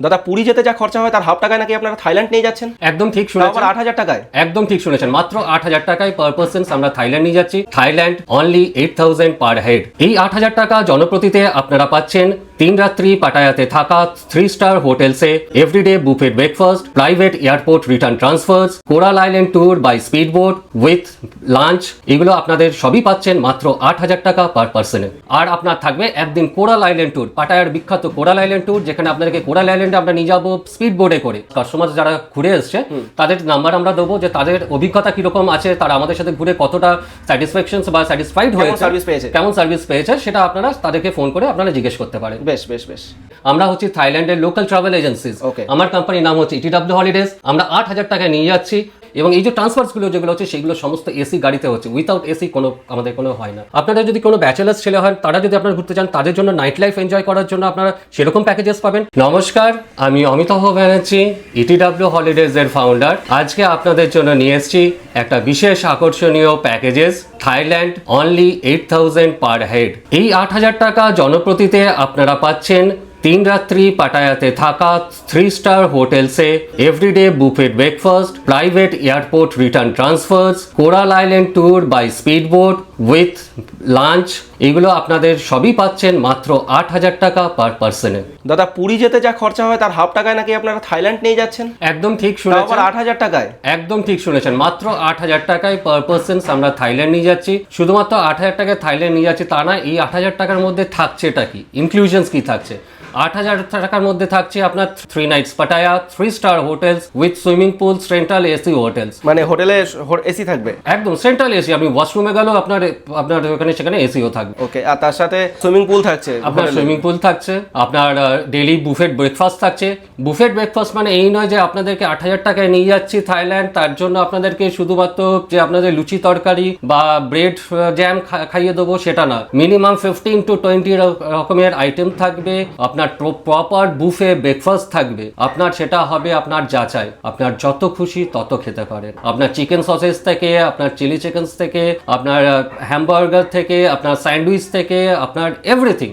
দাদা পুরী যেতে যা খরচা হয় তার হাফ টাকায় নাকি আপনারা থাইল্যান্ড নিয়ে যাচ্ছেন? একদম ঠিক শুনেছেন আবার আট হাজার টাকায়? একদম ঠিক শুনেছেন। মাত্র আট হাজার টাকায় পার পার্সন আমরা থাইল্যান্ড নিয়ে যাচ্ছি। Thailand only eight thousand per head এই আট হাজার টাকা জনপ্রতিতে আপনারা পাচ্ছেন তিন রাত্রি পাটায়াতে থাকা three star হোটেলসে everyday buffet breakfast private airport return transfers Coral Island tour by speed boat with lunch. এগুলো আপনাদের সবই পাচ্ছেন মাত্র আট হাজার টাকা পার পার্সনে। আর আপনার থাকবে একদিন কোরাল আইল্যান্ড ট্যুর পাটায়ার বিখ্যাত কোরাল আইল্যান্ড ট্যুর যেখানে আপনাদেরকে কোরাল আইল্যান্ডে আমরা নিয়ে যাব স্পিড বোর্ডে করে। কাস্টমার যারা ঘুরে এসছে তাদের নাম্বার আমরা দেবো যে তাদের অভিজ্ঞতা কীরকম আছে তারা আমাদের সাথে ঘুরে কতটা স্যাটিসফ্যাকশন বা স্যাটিসফাইড হয়েছে? কেমন সার্ভিস পেয়েছে সেটা আপনারা তাদেরকে ফোন করে আপনারা জিজ্ঞেস করতে পারেন। বেশ বেশ বেশ। আমরা হচ্ছি থাইল্যান্ডের লোকাল ট্রাভেল এজেন্সিজ ওকে আমার কোম্পানির নাম হচ্ছে ইটিডাব্লিউ হলিডেজ আমরা আট হাজার টাকা নিয়ে যাচ্ছি। এবং এই যে ট্রান্সফার্সগুলো যেগুলো হচ্ছে, সেগুলো সমস্ত এসি গাড়িতে হচ্ছে। উইথাউট এসি কোনো, আমাদের কোনো হয় না। আপনারা যদি কোনো ব্যাচেলার্স ছেলে হয় তারা যদি আপনারা ঘুরতে চান, তাদের জন্য নাইট লাইফ এনজয় করার জন্য আপনারা সেরকম প্যাকেজেস পাবেন। নমস্কার, আমি অমিতাভ ব্যানার্জি ইটিডাব্লিউ হলিডেজ এর ফাউন্ডার আজকে আপনাদের জন্য নিয়ে এসেছি একটা বিশেষ আকর্ষণীয় packages Thailand only eight thousand per head এই আট হাজার টাকা জনপ্রতিতে আপনারা পাচ্ছেন তিন রাত্রি পাটায়াতে থাকা three star হোটেলসে everyday buffet breakfast private airport return transfers Coral Island tour by speed boat with lunch এগুলো আপনাদের সবই পাচ্ছেন মাত্র আট হাজার টাকা পার পার্সনে দাদা পুরী যেতে যা খরচা হয় তার হাফ টাকায় নাকি আপনারা থাইল্যান্ড নিয়ে যাচ্ছেন? একদম ঠিক শুনেছেন। আট হাজার টাকায়? একদম ঠিক শুনেছেন। মাত্র আট হাজার টাকায় পার পার্সন আমরা থাইল্যান্ড নিয়ে যাচ্ছি। শুধুমাত্র আট হাজার টাকায় থাইল্যান্ড নিয়ে যাচ্ছি তা না এই আট হাজার টাকার মধ্যে থাকছে এটা কি? ইনক্লুশনস কি থাকছে? আট হাজার টাকার মধ্যে থাকছে আপনার three nights Pattaya three star hotels with swimming pool central AC hotels মানে হোটেলে এসি থাকবে? একদম সেন্ট্রাল এসি আপনি ওয়াশরুমে গেলেও আপনার আপনার ওখানে সেখানে এসিও থাকবে। ওকে আর তার সাথে সুইমিং পুল থাকছে আপনার সুইমিং পুল থাকছে আপনার ডেলি বুফেট ব্রেকফাস্ট থাকছে। বুফেট ব্রেকফাস্ট মানে এই নয় যে আপনাদেরকে আট হাজার টাকায় নিয়ে যাচ্ছি থাইল্যান্ড তার জন্য আপনাদেরকে শুধুমাত্র যে আপনাদের লুচি তরকারি বা ব্রেড জ্যাম খাইয়ে দেবো সেটা না। মিনিমাম ফিফটিন টু টোয়েন্টি রকমের আইটেম থাকবে। আপনার প্রপার বুফে ব্রেকফাস্ট থাকবে। আপনার সেটা হবে আপনার যাচাই। আপনার যত খুশি তত খেতে পারেন। আপনার চিকেন সসেস থেকে আপনার চিলি চিকেন থেকে আপনার হ্যামবার্গার থেকে আপনার স্যান্ডউইচ থেকে আপনার এভরিথিং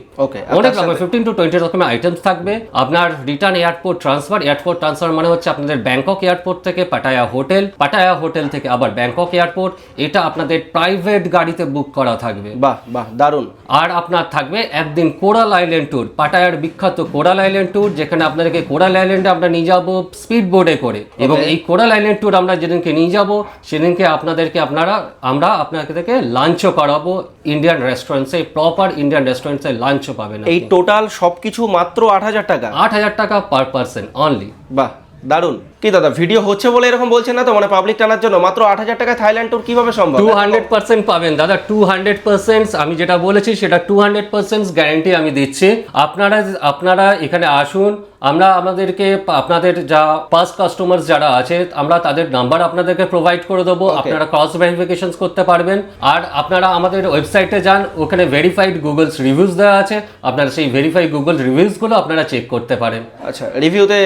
আর অনেক রকমের ফিফটিন টু টোয়েন্টি রকমের আইটেমস থাকবে। আপনার return airport transfer airport transfer মানে হচ্ছে আপনাদের ব্যাংকক এয়ারপোর্ট থেকে পাটায়া হোটেল পাটায়া হোটেল থেকে আবার ব্যাংকক এয়ারপোর্ট এটা আপনাদের প্রাইভেট গাড়িতে বুক করা থাকবে। বাহ বাহ দারুণ। আর আপনার থাকবে একদিন কোরাল আইল্যান্ড ট্যুর পাটায়ার বিখ্যাত কোরাল আইল্যান্ড ট্যুর যেখানে আপনাদেরকে কোরাল আইল্যান্ডে আমরা নিয়ে যাব স্পিড বোর্ডে করে। এবং এই কোরাল আইল্যান্ড ট্যুর আমরা যেদিনকে নিয়ে যাব সেদিনকে আপনাদেরকে আপনারা আমরা আপনাদেরকে লাঞ্চও করাবো। ইন্ডিয়ান রেস্টুরেন্টসে প্রপার ইন্ডিয়ান রেস্টুরেন্টসে লাঞ্চও পাবেন এই টোটাল সবকিছু মাত্র আট হাজার টাকা? আট হাজার টাকা পার পার্সন অনলি বাহ দারুণ। কি দাদা ভিডিও হচ্ছে বলে এরকম বলছেন না তো? মানে পাবলিক টানার জন্য। মাত্র আট হাজার টাকায় থাইল্যান্ড ট্যুর কীভাবে সম্ভব? টু হান্ড্রেড পার্সেন্ট পাবেন। দাদা টু হান্ড্রেড পার্সেন্ট আমি যেটা বলেছি সেটা টু হান্ড্রেড পার্সেন্ট গ্যারেন্টি আমি দিচ্ছি। আপনারা আপনারা এখানে আসুন। আমরা আমাদেরকে আপনাদের যা পাস্ট কাস্টমার যারা আছে আমরা তাদের নাম্বার আপনাদেরকে প্রোভাইড করে দেবো। আপনারা ক্রস ভেরিফিকেশন করতে পারবেন। আর আপনারা আমাদের ওয়েবসাইটে যান ওখানে ভেরিফাইড গুগলস রিভিউজ দেওয়া আছে। আপনারা সেই ভেরিফাইড গুগল রিভিউজগুলো আপনারা চেক করতে পারেন। আচ্ছা রিভিউতে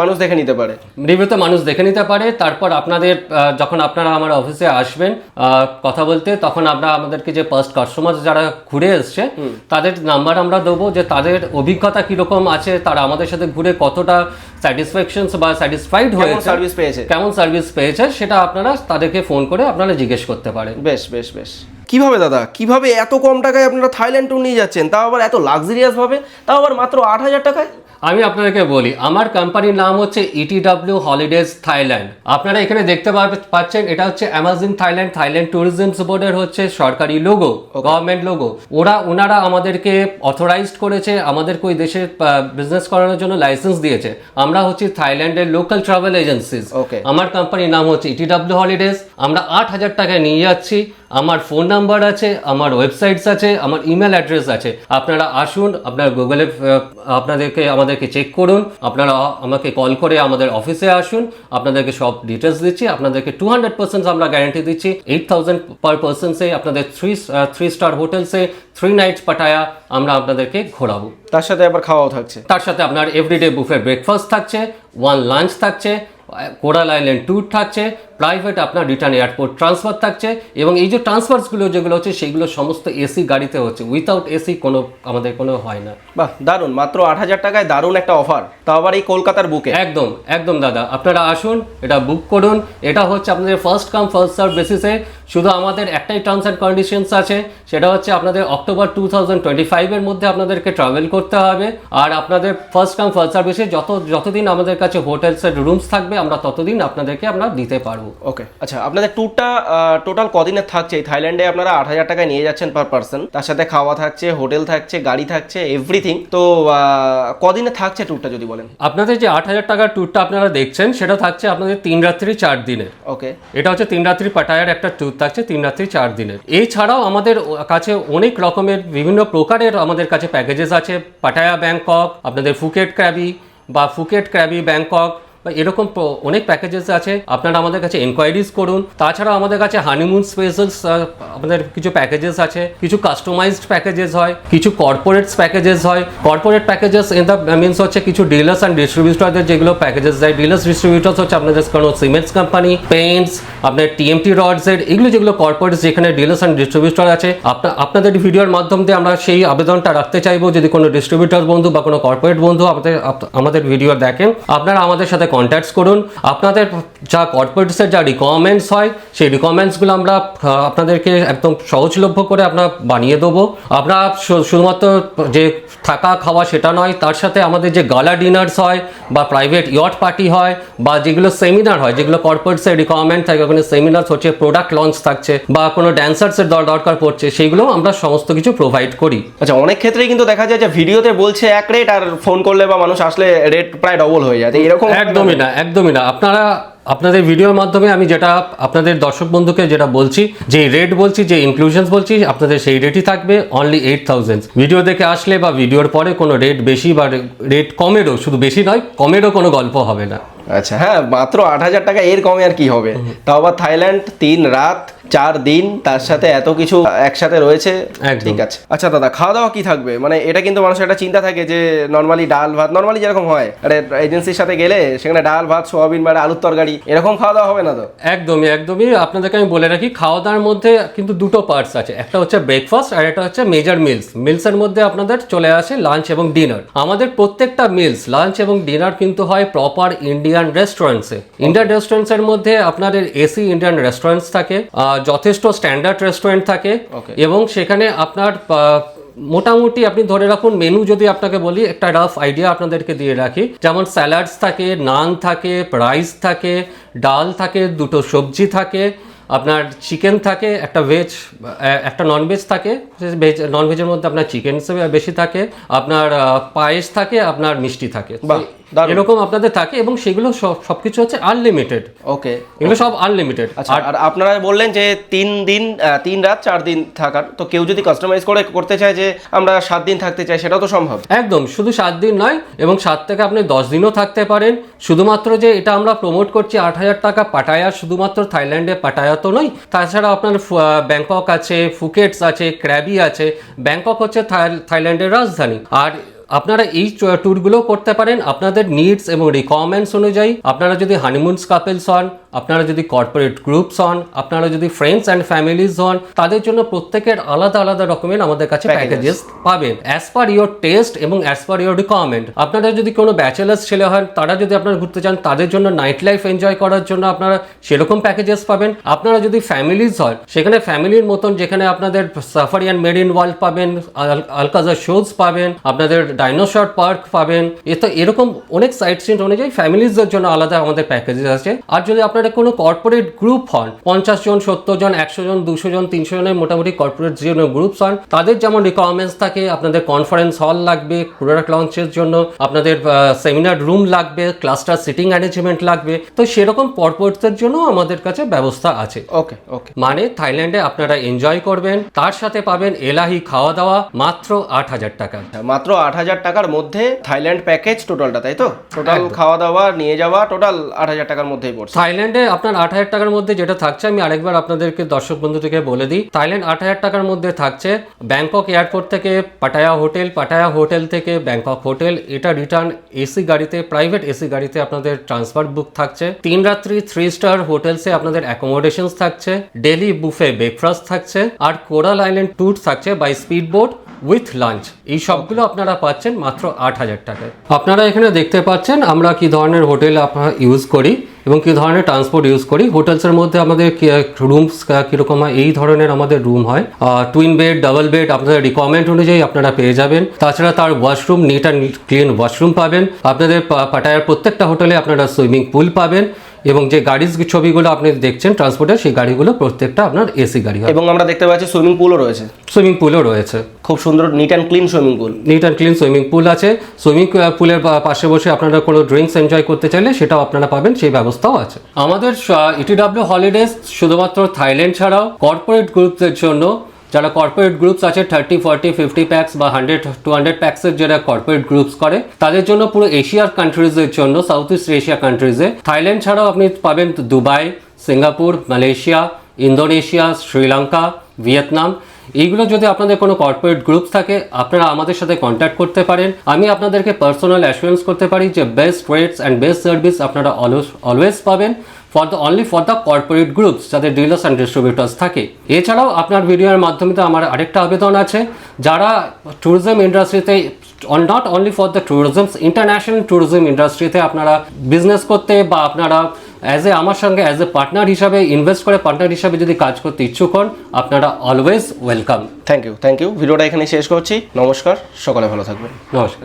মানুষ দেখে নিতে পারে। রিভিউতে মানুষ দেখে নিতে পারে। তারপর আপনাদের যখন আপনারা আমার অফিসে আসবেন কথা বলতে তখন আমরা আমাদেরকে যে ফার্স্ট কাস্টমার যারা ঘুরে এসছে তাদের নাম্বার আমরা দেবো যে তাদের অভিজ্ঞতা কীরকম আছে তারা আমাদের সাথে ঘুরে কতটা স্যাটিসফ্যাকশন বা স্যাটিসফাইড হয়েছে সার্ভিস পেয়েছে? কেমন সার্ভিস পেয়েছে সেটা আপনারা তাদেরকে ফোন করে আপনারা জিজ্ঞেস করতে পারেন। বেশ বেশ বেশ। কীভাবে দাদা? কীভাবে এত কম টাকায় আপনারা থাইল্যান্ড ট্যুর নিয়ে যাচ্ছেন? তাও আবার এত লাক্সারিয়াস ভাবে? তাও আবার মাত্র আট হাজার টাকায়? আমি আপনাদেরকে বলি আমার কোম্পানির নাম হচ্ছে E ইটিডাব্লিউ হলিডেজ থাইল্যান্ড আপনারা এখানে দেখতে পাচ্ছেন এটা হচ্ছে অ্যামাজন থাইল্যান্ড থাইল্যান্ড ট্যুরিজম বোর্ডের হচ্ছে সরকারি লোগো গভর্নমেন্ট লোগো ওরা ওনারা আমাদেরকে অথরাইজড করেছে আমাদেরকে ওই দেশে বিজনেস করানোর জন্য লাইসেন্স দিয়েছে। আমরা হচ্ছে থাইল্যান্ডের লোকাল ট্রাভেল এজেন্সিস. আমার কোম্পানির নাম হচ্ছে E ইটিডাব্লিউ হলিডেজ আমরা আট হাজার টাকায় নিয়ে যাচ্ছি। আমার ফোন নাম্বার আছে আমার ওয়েবসাইটস আছে আমার ইমেল অ্যাড্রেস আছে। আপনারা আসুন আপনার গুগলে আপনাদেরকে আমাদেরকে চেক করুন। আপনারা আমাকে কল করে আমাদের অফিসে আসুন। আপনাদেরকে সব ডিটেলস দিচ্ছি। আপনাদেরকে টু হান্ড্রেড পার্সেন্ট আমরা গ্যারেন্টি দিচ্ছি। এইট থাউজেন্ড পার পার্সেন্সে আপনাদের থ্রি থ্রি স্টার হোটেলসে থ্রি নাইটস পাঠায়া আমরা আপনাদেরকে ঘোরাবো। তার সাথে আবার খাওয়াও থাকছে। তার সাথে আপনার এভরিডে বুফে ব্রেকফাস্ট থাকছে ওয়ান লাঞ্চ থাকছে কোরাল আইল্যান্ড ট্যুর থাকছে প্রাইভেট আপনার রিটার্ন এয়ারপোর্ট ট্রান্সফার থাকছে এবং এই যে ট্রান্সফার্সগুলো যেগুলো হচ্ছে সেগুলো সমস্ত এসি গাড়িতে হচ্ছে। উইথাউট এসি কোনো আমাদের কোনো হয় না। বাহ দারুণ মাত্র আট হাজার টাকায় দারুণ একটা অফার তাও আবার এই কলকাতার বুকে। একদম একদম দাদা। আপনারা আসুন এটা বুক করুন। এটা হচ্ছে আপনাদের ফার্স্ট কাম ফার্স্ট সার্ভ বেসিসে শুধু আমাদের একটাই টার্মস অ্যান্ড কন্ডিশনস আছে। সেটা হচ্ছে আপনাদের অক্টোবর টু থাউজেন্ড টোয়েন্টি ফাইভের মধ্যে আপনাদেরকে ট্রাভেল করতে হবে। আর আপনাদের ফার্স্ট কাম ফার্স্ট সার্ভিসে যত যতদিন আমাদের কাছে হোটেলসের রুমস থাকবে আমরা ততদিন আপনাদেরকে আমরা দিতে পারব। ওকে আচ্ছা আপনাদের ট্যুরটা টোটাল কদিনের থাকছে? এই থাইল্যান্ডে আপনারা আট হাজার টাকায় নিয়ে যাচ্ছেন পার পার্সন তার সাথে খাওয়া থাকছে হোটেল থাকছে গাড়ি থাকছে এভরিথিং তো কদিনে থাকছে ট্যুরটা যদি বলেন? আপনাদের যে আট হাজার টাকার ট্যুরটা আপনারা দেখছেন সেটা থাকছে আপনাদের তিন রাত্রি চার দিনের। ওকে এটা হচ্ছে তিন রাত্রি পাটায়ার একটা ট্যুর থাকছে তিন রাত্রি চার দিনের। এছাড়াও আমাদের কাছে অনেক রকমের বিভিন্ন প্রকারের আমাদের কাছে প্যাকেজেস আছে। পাটায়া ব্যাংকক আপনাদের ফুকেট ক্র্যাবি বা ফুকেট ক্র্যাবি ব্যাংকক বা এরকম অনেক প্যাকেজেস আছে। আপনারা আমাদের কাছে এনকোয়ারিজ করুন। তাছাড়া আমাদের কাছে হানিমুন স্পেশালস আমাদের কিছু প্যাকেজেস আছে। কিছু কাস্টমাইজড প্যাকেজেস হয়, কিছু কর্পোরেটস প্যাকেজেস হয়। Corporate packages in the means হচ্ছে কিছু ডিলার্স অ্যান্ড ডিস্ট্রিবিউটরদের যেগুলো প্যাকেজেস দেয়। ডিলার্স ডিস্ট্রিবিউটার্স হচ্ছে আপনাদের কোনো সিমেন্টস কোম্পানি পেন্টস আপনার টিএমটি রডসের এগুলো যেগুলো কর্পোরেটস যেখানে ডিলার্স অ্যান্ড ডিস্ট্রিবিউটর আছে। আপনা- আপনাদের ভিডিওর মাধ্যম দিয়ে আমরা সেই আবেদনটা রাখতে চাইব। যদি কোনো ডিস্ট্রিবিউটর বন্ধু বা কোনো কর্পোরেট বন্ধু আমাদের আমাদের ভিডিও দেখেন, আপনারা আমাদের সাথে কন্ট্যাক্টস করুন। আপনাদের যা কর্পোরেটসের যা রিকোয়ারমেন্টস হয় সেই রিকোয়ারমেন্টসগুলো আমরা আপনাদেরকে একদম সহজলভ্য করে আমরা বানিয়ে দেবো। আমরা শুধুমাত্র যে থাকা খাওয়া সেটা নয় তার সাথে আমাদের যে গালা ডিনার্স হয় বা প্রাইভেট ইয়ট পার্টি হয় বা যেগুলো সেমিনার হয় যেগুলো কর্পোরেটসের রিকোয়ারমেন্ট থাকে ওখানে সেমিনার হচ্ছে প্রোডাক্ট লঞ্চ থাকছে বা কোনো ড্যান্সার্সের দরকার পড়ছে সেইগুলো আমরা সমস্ত কিছু প্রোভাইড করি। আচ্ছা অনেক ক্ষেত্রেই কিন্তু দেখা যায় যে ভিডিওতে বলছে এক রেট আর ফোন করলে বা মানুষ আসলে রেট প্রায় ডবল হয়ে যায়। এরকম একদমই না একদমই না। আপনারা আপনাদের ভিডিওর মাধ্যমে আমি যেটা আপনাদের দর্শক বন্ধুকে যেটা বলছি যে রেট বলছি যে ইনক্লুশনস বলছি আপনাদের সেই রেটই থাকবে অনলি এইট থাউজেন্ড ভিডিও দেখে আসলে বা ভিডিওর পরে কোনো রেট বেশি বা রেট কমেরও শুধু বেশি নয় কমেরও কোনো গল্প হবে না। আচ্ছা হ্যাঁ মাত্র আট হাজার টাকা এর কমে আর কি হবে। তাও আবার থাইল্যান্ড তিন রাত চার দিন তার সাথে এত কিছু একসাথে রয়েছে। ঠিক আছে। আচ্ছা দাদা খাওয়া দাওয়া কি থাকবে? মানে এটা কিন্তু মানুষের একটা চিন্তা থাকে যে নর্মালি ডাল ভাত নর্মালি যেরকম হয় আরে এজেন্সির সাথে গেলে সেখানে ডাল ভাত সোয়াবিন মানে আলুর তরকারি এরকম খাওয়া দাওয়া হবে না তো? একদমই একদমই। আপনাদেরকে আমি বলে রাখি খাওয়া দাওয়ার মধ্যে কিন্তু দুটো পার্টস আছে। একটা হচ্ছে ব্রেকফাস্ট আর একটা হচ্ছে মেজর মিলস মিলসের মধ্যে আপনাদের চলে আসে লাঞ্চ এবং ডিনার আমাদের প্রত্যেকটা মিলস লাঞ্চ এবং ডিনার কিন্তু হয় প্রপার ইন্ডিয়ান রেস্টুরেন্টসে ইন্ডিয়ান রেস্টুরেন্টসের মধ্যে আপনাদের এসি ইন্ডিয়ান রেস্টুরেন্টস থাকে আহ, যথেষ্ট স্ট্যান্ডার্ড রেস্টুরেন্ট থাকে এবং সেখানে আপনার মোটামুটি আপনি ধরে রাখুন মেনু যদি আপনাকে বলি একটা রাফ আইডিয়া আপনাদেরকে দিয়ে রাখি। যেমন স্যালাডস থাকে নান থাকে রাইস থাকে ডাল থাকে দুটো সবজি থাকে আপনার চিকেন থাকে একটা ভেজ একটা ননভেজ থাকে ভেজ ননভেজের মধ্যে আপনার চিকেন বেশি থাকে আপনার পায়েস থাকে আপনার মিষ্টি থাকে। এরকম আপনাদের থাকে এবং সেগুলো সব সবকিছু হচ্ছে আনলিমিটেড ওকে। এগুলো সব আনলিমিটেড আচ্ছা আর আপনারা বললেন যে তিন দিন তিন রাত চার দিন থাকার। তো কেউ যদি কাস্টমাইজ করে করতে চায় যে আমরা সাত দিন থাকতে চাই সেটাও তো সম্ভব। একদম শুধু সাত দিন নয় এবং সাত থেকে আপনি দশ দিনও থাকতে পারেন। শুধুমাত্র যে এটা আমরা প্রমোট করছি আট হাজার টাকা পাটায়া শুধুমাত্র থাইল্যান্ডে পাটায়া তো নয়। তাছাড়া আপনার ব্যাংকক আছে ফুকেটস আছে ক্র্যাবি আছে। ব্যাংকক হচ্ছে থাইল্যান্ডের রাজধানী। আর আপনারা এই ট্যুরগুলো করতে পারেন। আপনাদের নিডস এবং রিকোয়ারমেন্টস অনুযায়ী আপনারা যদি হানিমুনস কাপেলস হন আপনারা যদি কর্পোরেট গ্রুপস হন আপনারা যদি ফ্রেন্ডস অ্যান্ড ফ্যামিলিজ হন তাদের জন্য প্রত্যেকের আলাদা আলাদা রকমের আমাদের কাছে প্যাকেজেস পাবেন। অ্যাজ পার ইয়োর টেস্ট এবং অ্যাজ পার ইয়োর রিকোয়ারমেন্ট আপনারা যদি কোনো ব্যাচেলার্স ছেলে হন তারা যদি আপনারা ঘুরতে চান তাদের জন্য নাইট লাইফ এনজয় করার জন্য আপনারা সেরকম প্যাকেজেস পাবেন। আপনারা যদি ফ্যামিলিজ হন সেখানে ফ্যামিলির মতন যেখানে আপনাদের সাফারি অ্যান্ড মেরিন ওয়ার্ল্ড পাবেন আল- আলকাজা শোজ পাবেন আপনাদের ডাইনোসর পার্ক পাবেন। এ তো এরকম অনেক সাইট সিন অনুযায়ী ফ্যামিলিজদের জন্য আলাদা আমাদের প্যাকেজেস আছে। আর যদি আপনারা কোনো কর্পোরেট গ্রুপ হন। পঞ্চাশ জন সত্তর জন একশো জন দুশো জন তিনশো জনের মোটামুটি কর্পোরেট যে গ্রুপস হন। তাদের যেমন রিকোয়ারমেন্টস থাকে আপনাদের কনফারেন্স হল লাগবে প্রোডাক্ট লঞ্চের জন্য আপনাদের সেমিনার রুম লাগবে ক্লাস্টার সিটিং অ্যারেঞ্জমেন্ট লাগবে। তো সেরকম কর্পোরেটসের জন্য আমাদের কাছে ব্যবস্থা আছে। ওকে ওকে মানে থাইল্যান্ডে আপনারা এনজয় করবেন তার সাথে পাবেন এলাহি খাওয়া দাওয়া মাত্র আট হাজার টাকা। মাত্র আট হাজার টাকার মধ্যে থাইল্যান্ড প্যাকেজ টোটালটা তাই তো? টোটাল খাওয়া দাওয়া নিয়ে যাওয়া টোটাল আট হাজার টাকার মধ্যেই পড়ছে। থাইল্যান্ড থাইল্যান্ডে আপনার আট হাজার টাকার মধ্যে যেটা থাকছে, আমি আরেকবার আপনাদেরকে দর্শক বন্ধুদেরকে বলে দিই। থাইল্যান্ড আট হাজার টাকার মধ্যে থাকছে ব্যাংকক এয়ারপোর্ট থেকে পাটায়া হোটেল পাটায়া হোটেল থেকে ব্যাংকক হোটেল এটা রিটার্ন এসি গাড়িতে প্রাইভেট এসি গাড়িতে আপনাদের ট্রান্সফার বুক থাকছে। তিন রাত্রি থ্রি স্টার হোটেলসে আপনাদের অ্যাকোমোডেশন থাকছে। ডেলি বুফে ব্রেকফাস্ট থাকছে। আর কোরাল আইল্যান্ড ট্যুর থাকছে by speed boat with lunch এই সবগুলো আপনারা পাচ্ছেন মাত্র আট হাজার টাকায়। আপনারা এখানে দেখতে পাচ্ছেন আমরা কি ধরনের হোটেল আপনারা ইউজ করি। এবং কী ধরনের ট্রান্সপোর্ট ইউজ করি? হোটেলসের মধ্যে আমাদের রুমস কীরকম হয় এই ধরনের আমাদের রুম হয়। টুইন বেড ডাবল বেড আপনাদের রিকোয়ারমেন্ট অনুযায়ী আপনারা পেয়ে যাবেন। তাছাড়া তার washroom neat and clean washroom পাবেন। আপনাদের পাটায়ার প্রত্যেকটা হোটেলে আপনারা সুইমিং পুল পাবেন। এবং যে গাড়ির ছবিগুলো আপনি দেখছেন ট্রান্সপোর্টের সেই গাড়িগুলো প্রত্যেকটা আপনার এসি গাড়ি হবে এবং আমরা দেখতে পাচ্ছি সুইমিং পুলও রয়েছে। সুইমিং পুলও রয়েছে। খুব সুন্দর neat and clean swimming pool neat and clean swimming pool আছে। সুইমিং পুলের পাশে বসে আপনারা কোনো ড্রিঙ্কস এনজয় করতে চাইলে সেটাও আপনারা পাবেন সেই ব্যবস্থাও আছে। আমাদের ইটিডাব্লিউ হলিডেজ শুধুমাত্র থাইল্যান্ড ছাড়াও কর্পোরেট গ্রুপদের জন্য যারা কর্পোরেট গ্রুপস আছে থার্টি ফর্টি ফিফটি প্যাক্স বা হান্ড্রেড টু হান্ড্রেড প্যাক্সের যারা কর্পোরেট গ্রুপস করে, তাদের জন্য পুরো এশিয়ার কান্ট্রিজের জন্য সাউথ ইস্ট এশিয়া কান্ট্রিজে থাইল্যান্ড ছাড়াও আপনি পাবেন Dubai, Singapore, Malaysia, Indonesia, Sri Lanka, Vietnam. এইগুলো যদি আপনাদের কোনো কর্পোরেট গ্রুপস থাকে, আপনারা আমাদের সাথে কন্ট্যাক্ট করতে পারেন। আমি আপনাদেরকে পার্সোনাল অ্যাসুরেন্স করতে পারি যে best rates and best service আপনারা অলওয়েজ অলওয়েজ পাবেন। For the only for the corporate groups যাদের ডিলার্স অ্যান্ড ডিস্ট্রিবিউটার্স থাকে। এছাড়াও আপনার ভিডিওর মাধ্যমে তো আমার আরেকটা আবেদন আছে। যারা ট্যুরিজম ইন্ডাস্ট্রিতে not only for the tourism international tourism ইন্ডাস্ট্রিতে আপনারা বিজনেস করতে বা আপনারা অ্যাজ এ আমার সঙ্গে অ্যাজ এ পার্টনার হিসাবে ইনভেস্ট করে পার্টনার হিসাবে যদি কাজ করতে ইচ্ছুক হন আপনারা always welcome thank you thank you ভিডিওটা এখানে শেষ করছি। নমস্কার সকলে ভালো থাকবেন। নমস্কার।